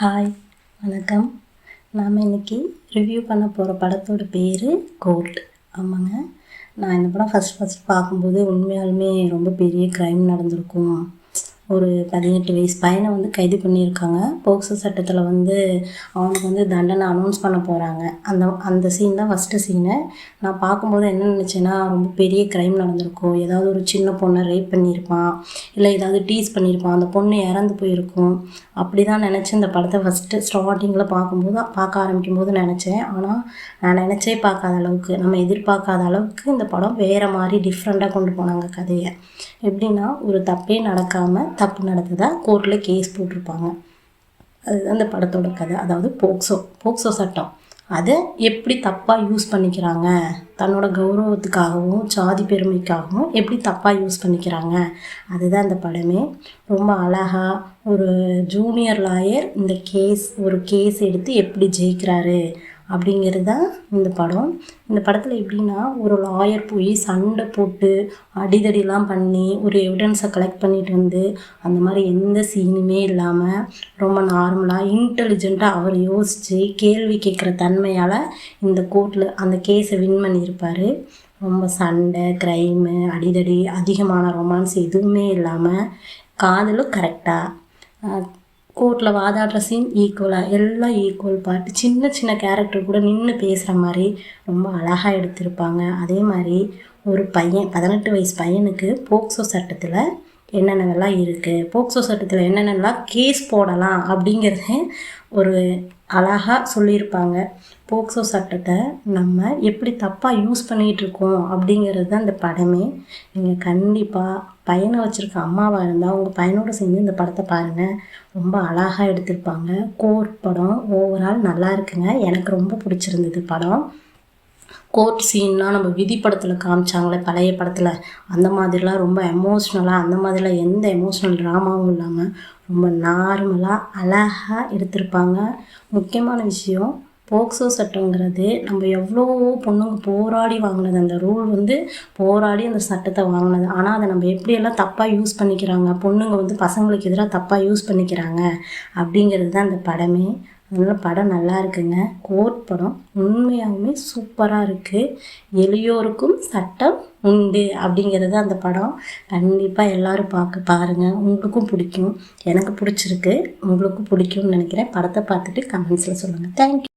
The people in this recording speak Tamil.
ஹாய் வணக்கம். நாம் இன்றைக்கி ரிவ்யூ பண்ண போகிற படத்தோட பேர் கோர்ட். ஆமாங்க. நான் இந்த படம் ஃபஸ்ட் ஃபஸ்ட் பார்க்கும்போது உண்மையாலுமே ரொம்ப பெரிய க்ரைம் நடந்திருக்கும். ஒரு பதினெட்டு வயசு பையனை வந்து கைது பண்ணியிருக்காங்க. போக்சோ சட்டத்தில் வந்து அவனுக்கு வந்து தண்டனை அனௌன்ஸ் பண்ண போகிறாங்க அந்த அந்த சீன் தான் ஃபஸ்ட்டு சீனு நான் பார்க்கும்போது என்ன நினச்சேன்னா ரொம்ப பெரிய க்ரைம் நடந்திருக்கும். ஏதாவது ஒரு சின்ன பொண்ணை ரேப் பண்ணியிருப்பான். இல்லை ஏதாவது டீஸ் பண்ணியிருப்பான். அந்த பொண்ணு இறந்து போயிருக்கும். அப்படி தான் நினச்சி இந்த படத்தை ஃபஸ்ட்டு ஸ்டார்டிங்கில் பார்க்கும்போது பார்க்க ஆரம்பிக்கும் போது நினச்சேன். ஆனால் நான் நினச்சே பார்க்காத அளவுக்கு நம்ம எதிர்பார்க்காத அளவுக்கு இந்த படம் வேறு மாதிரி டிஃப்ரெண்ட்டாக கொண்டு போனாங்க கதையை. எப்படின்னா ஒரு தப்பே நடக்காமல் தப்பு நடந்ததாக கோர்ட்டில் கேஸ் போட்டிருப்பாங்க. அதுதான் அந்த படத்தோட கதை. அதாவது போக்சோ போக்சோ சட்டம். அதை எப்படி தப்பாக யூஸ் பண்ணிக்கிறாங்க? தன்னோட கௌரவத்துக்காகவும் சாதி பெருமைக்காகவும் எப்படி தப்பாக யூஸ் பண்ணிக்கிறாங்க? அதுதான் இந்த படமே. ரொம்ப அழகாக ஒரு ஜூனியர் லாயர் இந்த கேஸ் ஒரு கேஸ் எடுத்து எப்படி ஜெயிக்கிறாரு? அப்படிங்கிறது தான் இந்த படம். இந்த படத்தில் எப்படின்னா ஒரு லாயர் போய் சண்டை போட்டு அடிதடிலாம் பண்ணி ஒரு எவிடன்ஸை கலெக்ட் பண்ணிட்டு வந்து அந்த மாதிரி எந்த சீனுமே இல்லாமல் ரொம்ப நார்மலாக இன்டெலிஜெண்ட்டாக அவர் யோசித்து கேள்வி கேட்குற தன்மையால் இந்த கோர்ட்டில் அந்த கேஸை வின் பண்ணியிருப்பார். ரொம்ப சண்டை க்ரைமு அடிதடி அதிகமான ரொமான்ஸ் எதுவுமே இல்லாமல் காதலும் கரெக்டாக கோர்ட்டில் வாதாடுற சீன் ஈக்குவலாக எல்லாம் ஈக்குவல் பாட்டு. சின்ன சின்ன கேரக்டர் கூட நின்று பேசுகிற மாதிரி ரொம்ப அழகாக எடுத்திருப்பாங்க. அதே மாதிரி ஒரு பையன் பதினெட்டு வயசு பையனுக்கு போக்சோ சட்டத்தில் என்னென்னலாம் இருக்குது போக்சோ சட்டத்தில் என்னென்னலாம் கேஸ் போடலாம் அப்படிங்கிறத ஒரு அழகாக சொல்லியிருப்பாங்க. போக்சோ சட்டத்தை நம்ம எப்படி தப்பாக யூஸ் பண்ணிகிட்டு இருக்கோம் அப்படிங்கிறது தான் இந்த படமே. நீங்கள் கண்டிப்பாக பையனை வச்சுருக்க அம்மாவாக இருந்தால் உங்கள் பையனோட சேர்ந்து இந்த படத்தை பாருங்கள் ரொம்ப அழகாக எடுத்திருப்பாங்க. கோர் படம் ஓவரால் நல்லா இருக்குங்க. எனக்கு ரொம்ப பிடிச்சிருந்தது படம். கோர்ட் சீன்லாம் நம்ம விதி படத்தில் காமிச்சாங்களே பழைய படத்தில். அந்த மாதிரிலாம் ரொம்ப எமோஷ்னலாக அந்த மாதிரிலாம் எந்த எமோஷ்னல் ட்ராமாவும் இல்லாமல் ரொம்ப நார்மலாக அழகாக எடுத்திருப்பாங்க. முக்கியமான விஷயம் போக்சோ சட்டங்கிறது நம்ம எவ்வளோ பொண்ணுங்க போராடி வாங்கினது. அந்த ரூல் வந்து போராடி அந்த சட்டத்தை வாங்கினது. ஆனால் அதை நம்ம எப்படியெல்லாம் தப்பாக யூஸ் பண்ணிக்கிறாங்க? பொண்ணுங்க வந்து பசங்களுக்கு எதிராக தப்பாக யூஸ் பண்ணிக்கிறாங்க? அப்படிங்கிறது தான் அந்த படமே. அதனால் படம் நல்லா இருக்குங்க. கோர்ட் படம் உண்மையாகவுமே சூப்பராக இருக்குது எளியோருக்கும் சட்டம் உண்டு அப்படிங்கிறது அந்த படம். கண்டிப்பாக எல்லோரும் பார்க்க பாருங்கள் உங்களுக்கும் பிடிக்கும். எனக்கு பிடிச்சிருக்கு. உங்களுக்கும் பிடிக்கும்னு நினைக்கிறேன். படத்தை பார்த்துட்டு கமெண்ட்ஸில் சொல்லுங்கள் தேங்க்யூ